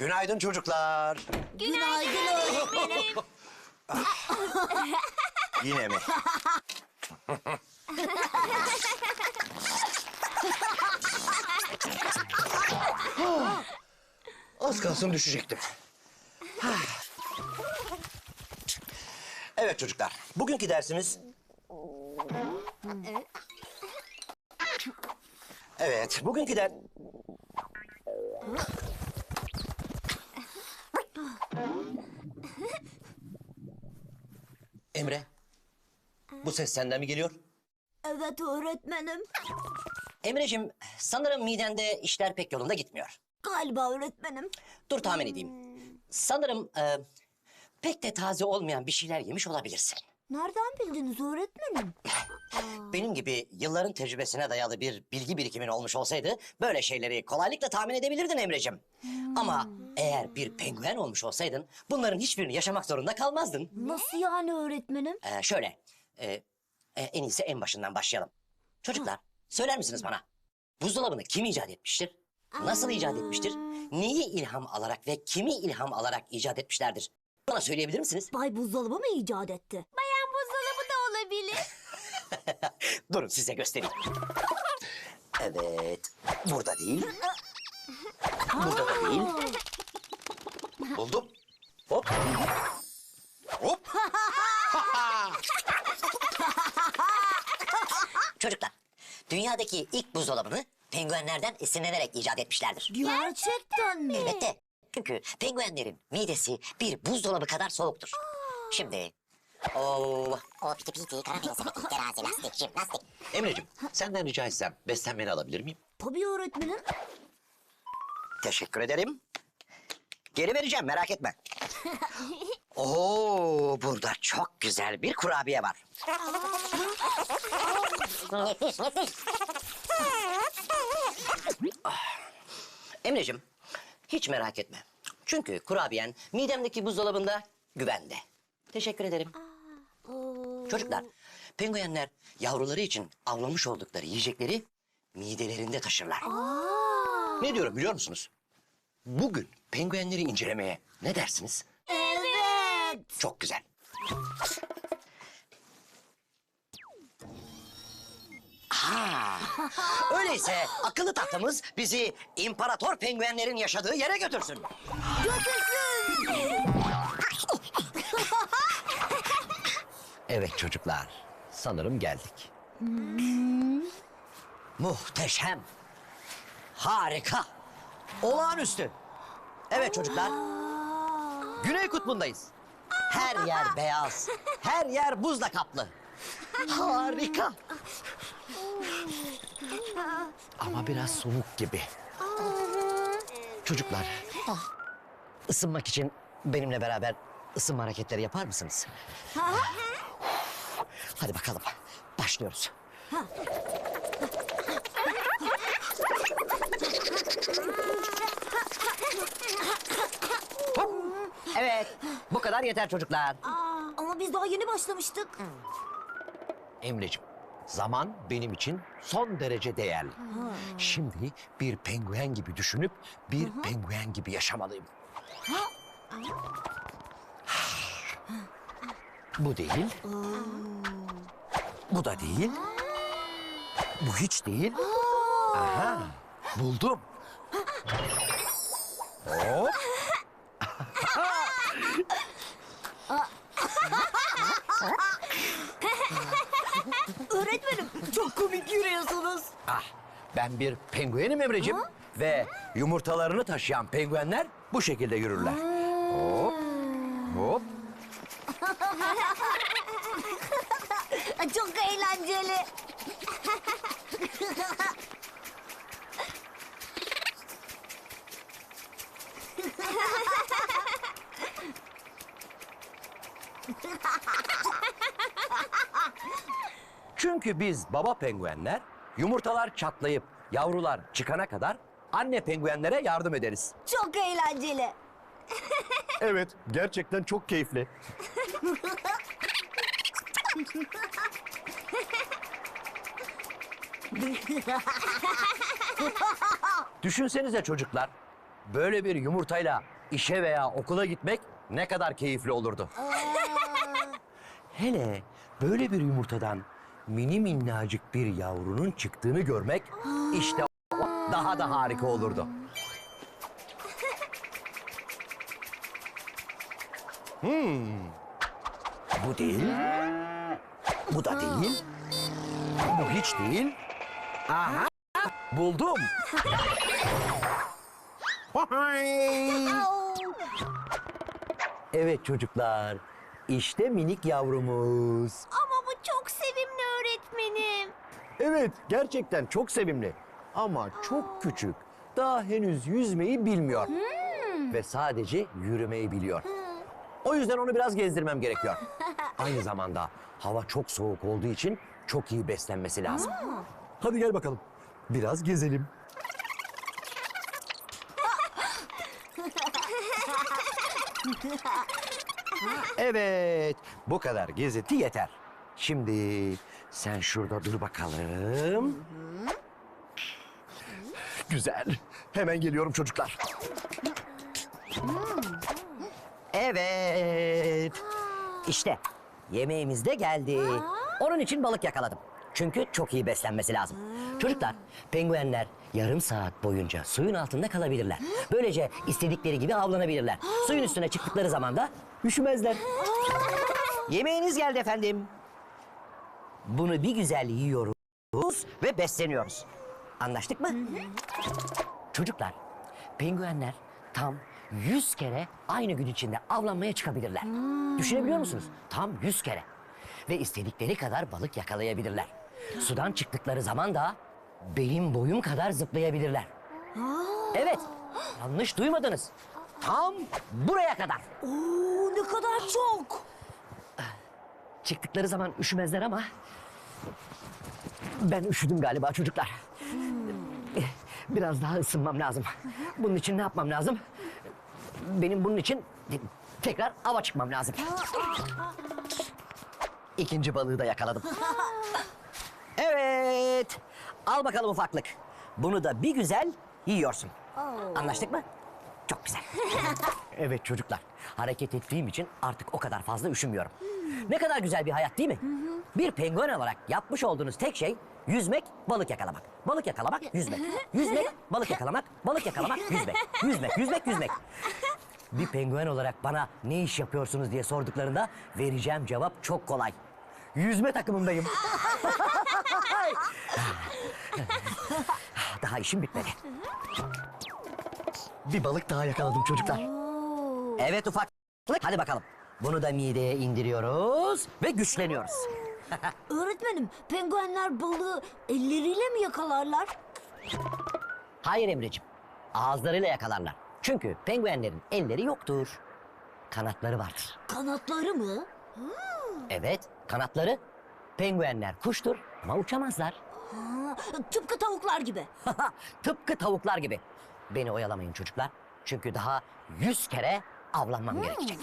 Günaydın çocuklar. Günaydın öğretmenim. Yine mi? Az kalsın düşecektim. Evet çocuklar, bugünkü dersimiz... Evet, bugünkü ders... Emre, bu ses senden mi geliyor? Evet öğretmenim. Emre'cim, sanırım midende işler pek yolunda gitmiyor. Galiba öğretmenim. Dur tahmin edeyim. Sanırım e, pek de taze olmayan bir şeyler yemiş olabilirsin. Nereden bildiniz öğretmenim? Benim gibi yılların tecrübesine dayalı bir bilgi birikimin olmuş olsaydı böyle şeyleri kolaylıkla tahmin edebilirdin Emre'cim. Ama eğer bir penguen olmuş olsaydın bunların hiçbirini yaşamak zorunda kalmazdın. Nasıl yani öğretmenim? Ee, şöyle, e, e, en iyisi en başından başlayalım. Çocuklar, söyler misiniz bana? Buzdolabını kim icat etmiştir? Nasıl icat etmiştir? Neyi ilham alarak ve kimi ilham alarak icat etmişlerdir? Bana söyleyebilir misiniz? Bay buzdolabı mı icat etti? Bayan buzdolabı da olabilir. Durun size göstereyim. Evet, burada değil. Burada da değil. Buldum. Hop. Hop. Çocuklar, dünyadaki ilk buzdolabını penguenlerden esinlenerek icat etmişlerdir. Gerçekten mi? Elbette. Çünkü penguenlerin midesi bir buzdolabı kadar soğuktur. Şimdi... Oo, O piti piti, karamel sepeti, terazi, lastik, jimnastik. Emre'cim senden rica etsem beslenmeni alabilir miyim? Tabii öğretmenim. Teşekkür ederim. Geri vereceğim merak etme. Oo, burada çok güzel bir kurabiye var. Nefis, nefis. Emre'cim hiç merak etme. Çünkü kurabiyen midemdeki buzdolabında güvende. Teşekkür ederim. Çocuklar, penguenler yavruları için avlamış oldukları yiyecekleri midelerinde taşırlar. Ne diyorum biliyor musunuz? Bugün penguenleri incelemeye ne dersiniz? Evet. Çok güzel. Ha, öyleyse akıllı tahtamız bizi imparator penguenlerin yaşadığı yere götürsün. Evet çocuklar, sanırım geldik. Muhteşem, harika, olağanüstü. Evet çocuklar, Güney kutbundayız. Her yer beyaz, her yer buzla kaplı. Harika. Ama biraz soğuk gibi. Çocuklar, ısınmak için benimle beraber ısınma hareketleri yapar mısınız? Hadi bakalım, başlıyoruz. Hop. Evet, bu kadar yeter çocuklar. Aa, ama biz daha yeni başlamıştık. Emre'cim, zaman benim için son derece değerli. Şimdi bir penguen gibi düşünüp bir penguen gibi yaşamalıyım. Bu değil. Bu da değil. Bu hiç değil. Aha, buldum. Hop. Öğretmenim çok komik yürüyorsunuz. Ah, ben bir penguenim Emre'cim. Ve yumurtalarını taşıyan penguenler bu şekilde yürürler. Hop. Çok eğlenceli. Çünkü biz baba penguenler yumurtalar çatlayıp yavrular çıkana kadar anne penguenlere yardım ederiz. Çok eğlenceli. Evet, gerçekten çok keyifli. Düşünsenize çocuklar, böyle bir yumurtayla işe veya okula gitmek ne kadar keyifli olurdu. Hele böyle bir yumurtadan mini minnacık bir yavrunun çıktığını görmek işte o daha da harika olurdu. Hmm. Bu değil. Bu da değil. Bu hiç değil. Aha. Buldum. Evet çocuklar. İşte minik yavrumuz. Ama bu çok sevimli öğretmenim. Evet, gerçekten çok sevimli. Ama çok küçük. Daha henüz yüzmeyi bilmiyor. Ve sadece yürümeyi biliyor. O yüzden onu biraz gezdirmem gerekiyor. Aynı zamanda hava çok soğuk olduğu için çok iyi beslenmesi lazım. Hadi gel bakalım. Biraz gezelim. Evet, bu kadar gezinti yeter. Şimdi sen şurada dur bakalım. Güzel. Hemen geliyorum çocuklar. Evet. İşte yemeğimiz de geldi. Onun için balık yakaladım. Çünkü çok iyi beslenmesi lazım. Çocuklar, penguenler yarım saat boyunca suyun altında kalabilirler. Böylece istedikleri gibi avlanabilirler. Suyun üstüne çıktıkları zaman da üşümezler. Yemeğiniz geldi efendim. Bunu bir güzel yiyoruz ve besleniyoruz. Anlaştık mı? Çocuklar, penguenler tam 100 kere aynı gün içinde avlanmaya çıkabilirler. Düşünebiliyor musunuz? Tam 100 kere. Ve istedikleri kadar balık yakalayabilirler. Sudan çıktıkları zaman da benim boyum kadar zıplayabilirler. Evet, yanlış duymadınız. Tam buraya kadar. Oo, ne kadar çok. Çıktıkları zaman üşümezler ama ben üşüdüm galiba çocuklar. Biraz daha ısınmam lazım. Bunun için ne yapmam lazım? Benim bunun için tekrar ava çıkmam lazım. İkinci balığı da yakaladım. Evet. Al bakalım ufaklık. Bunu da bir güzel yiyorsun. Anlaştık mı? Çok güzel. Evet çocuklar. Hareket ettiğim için artık o kadar fazla üşümüyorum. Ne kadar güzel bir hayat değil mi? Bir penguen olarak yapmış olduğunuz tek şey yüzmek, balık yakalamak. Balık yakalamak, yüzmek. Yüzmek, balık yakalamak, balık yakalamak, yüzmek. Yüzmek, yüzmek, yüzmek. Bir penguen olarak bana ne iş yapıyorsunuz diye sorduklarında vereceğim cevap çok kolay. Yüzme takımındayım. Daha işim bitmedi. Bir balık daha yakaladım çocuklar. Evet ufaklık. Hadi bakalım. Bunu da mideye indiriyoruz ve güçleniyoruz. Öğretmenim, penguenler balığı elleriyle mi yakalarlar? Hayır Emre'cim. Ağızlarıyla yakalarlar. Çünkü penguenlerin elleri yoktur. Kanatları vardır. Kanatları mı? Evet, kanatları. Penguenler kuştur ama uçamazlar. Ha, tıpkı tavuklar gibi. Tıpkı tavuklar gibi. Beni oyalamayın çocuklar. Çünkü daha yüz kere avlanmam gerekecek.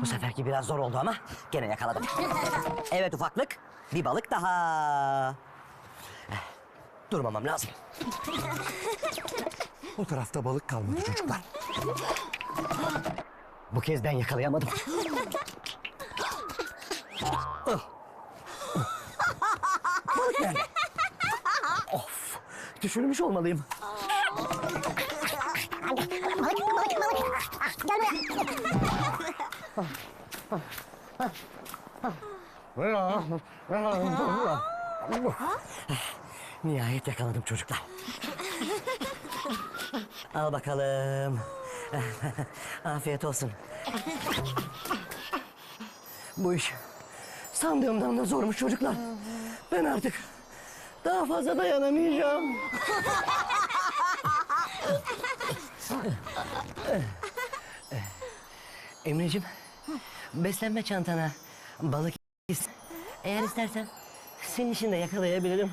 Bu seferki biraz zor oldu ama gene yakaladım. Evet ufaklık, bir balık daha. Durmamam lazım. O tarafta balık kalmadı çocuklar. Bu kez ben yakalayamadım. Balık nerede? Of, düşürmüş olmalıyım. Nihayet yakaladım çocuklar. Al bakalım. Afiyet olsun. Bu iş sandığımdan da zormuş çocuklar. Ben artık daha fazla dayanamayacağım. Emre'cim, beslenme çantana balık is- Eğer istersen senin için de yakalayabilirim.